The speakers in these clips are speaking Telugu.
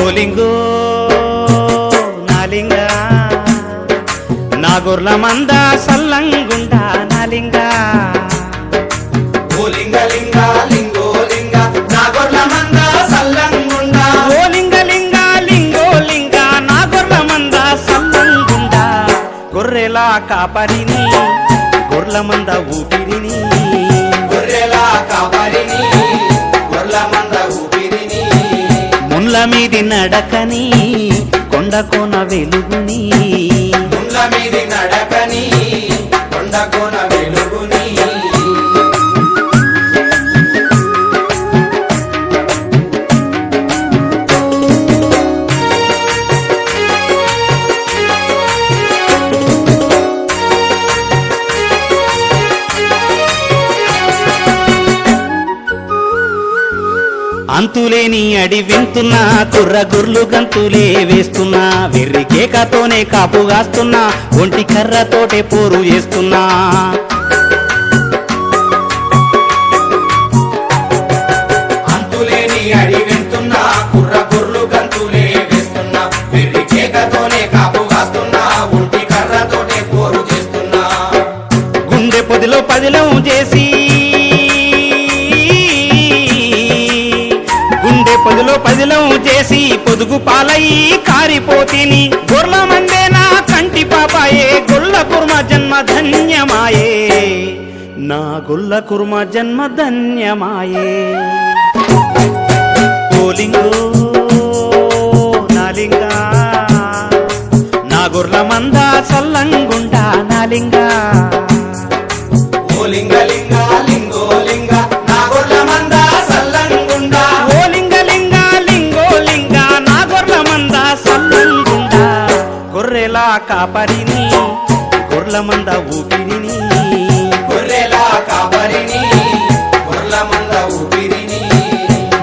ఓలింగో నాలింగా. నా గొర్ల మంద సల్లంగుండా నాలింగా. ఓ లింగ లింగ లింగో లింగ నా గొర్ల మంద సల్లంగుండా. ఓ లింగ లింగ లింగో లింగ నా గొర్ల మంద సల్లంగుండా. గొర్రెల కాపరిని గొర్ల మంద ఊపిరిని. గొర్రెల కాపరిని గొర్ల మంద మీది నడకని కొండ కొన వెలుగుని. మీది అంతులేని అడి వింతున్నా కుర్ర గుర్లు గంతులే వేస్తున్నా వెర్రి కేకతోనే కాపు కాస్తున్నా ఒంటి కర్రతోటే పోరు చేస్తున్నా. అంతులేని అడి కుర్ర గంతులే వేస్తున్నా వెర్రి కేకతోనే కాపు కాస్తున్నా ఒంటి పోరు చేస్తున్నా. గుండె పొదిలో పదిలం చేసి పదిలం చేసి పొదుగు పాలయ్యి కారిపోతిని. గొర్ల మందే నా కంటి పాపాయే గొల్ల కుర్మ జన్మ ధన్యమాయే. నా గొల్ల కుర్మ జన్మ ధన్యమాయే. పోలింగో కాపరిని గొర్ల మంద ఊపిరిని. గొర్రెల కాపరిని గొర్ల మంద ఊపిరిని.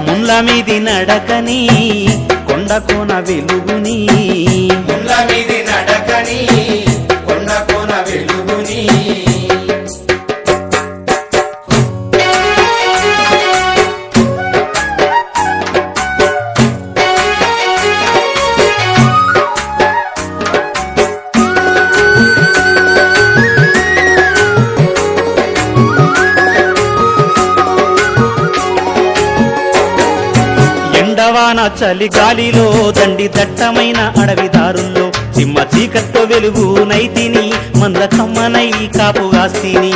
ముళ్ళ మీది నడకని కొండ కోన వెలుగుని. చలి గాలిలో దండి దట్టమైన అడవి దారుల్లో సింహ చీకట్లో వెలుగు నైతిని మంద కమ్మనై కాపుగాస్తిని